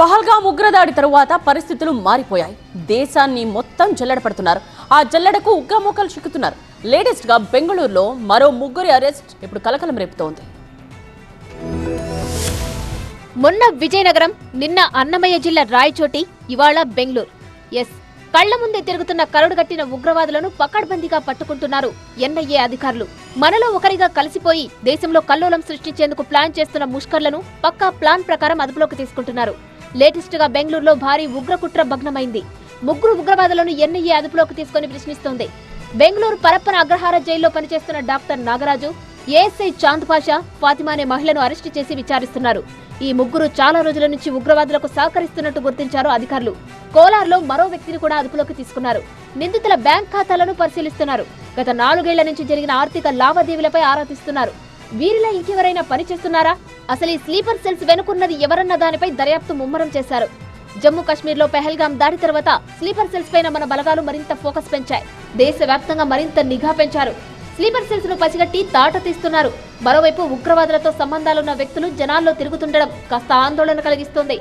పహల్గాం ఉగ్రదాడి తరువాత పరిస్థితులు మారిపోయాయి. దేశాన్ని మొత్తం జల్లెడపడుతున్నారు. ఆ జల్లెడకు ఉగ్రమూకలు చిక్కుతున్నారు. లేటెస్ట్గా బెంగళూరులో మరో ముగ్గురి అరెస్ట్ ఇప్పుడు కలకలం రేపుతోంది. మొన్న విజయనగరం నిన్న అన్నమయ్య జిల్లా రాయచోటి ఇవాళ బెంగళూరు. ఎస్. కళ్ళ ముందే తిరుగుతున్న కరడుగట్టిన ఉగ్రవాదులను పకడ్బందీగా పట్టుకుంటున్నారు ఎన్ఐఏ అధికారులు. మనలో ఒకరిగా కలిసిపోయి దేశంలో కల్లోలం సృష్టించేందుకు ప్లాన్ చేస్తున్న ముష్కర్లను పక్కా ప్లాన్ ప్రకారం అదుపులోకి తీసుకుంటున్నారు. లేటెస్ట్గా బెంగళూరులో భారీ ఉగ్రకుట్ర భగ్నమైంది. ముగ్గురు ఉగ్రవాదులను ఎన్ఐఏ అదుపులోకి తీసుకొని ప్రశ్నిస్తోంది. బెంగళూరు పరప్పన అగ్రహార జైల్లో పనిచేస్తున్న డాక్టర్ నాగరాజు ఏఎస్ఐ చాంద్ పాషా ఫాతిమా అనే మహిళను అరెస్టు చేసి విచారిస్తున్నారు. ఈ ముగ్గురు చాలా రోజుల నుంచి ఉగ్రవాదులకు సహకరిస్తున్నట్టు గుర్తించారు అధికారులు. కోలార్లో మరో వ్యక్తిని కూడా అదుపులోకి తీసుకున్నారు. నిందితుల బ్యాంక్ ఖాతాలను పరిశీలిస్తున్నారు. గత నాలుగేళ్ళ నుంచి జరిగిన ఆర్థిక లావాదేవీలపై ఆరా తీస్తున్నారు వీరిలో ఇంకెవరైనా పనిచేస్తున్నారా అసలు ఈ స్లీపర్ సెల్స్ వెనుకున్నది ఎవరన్న దానిపై దర్యాప్తు ముమ్మరం చేశారు. జమ్మూ కాశ్మీర్లో పెహల్గాం దాడి తర్వాత స్లీపర్ సెల్స్ పైన మన బలగాలు మరింత ఫోకస్ పెంచాయి. దేశవ్యాప్తంగా మరింత నిఘా పెంచారు. స్లీపర్ సెల్స్ను పసిగట్టి తాట తీస్తున్నారు. మరోవైపు ఉగ్రవాదులతో సంబంధాలున్న వ్యక్తులు జనాల్లో తిరుగుతుండడం కాస్త ఆందోళన కలిగిస్తోంది.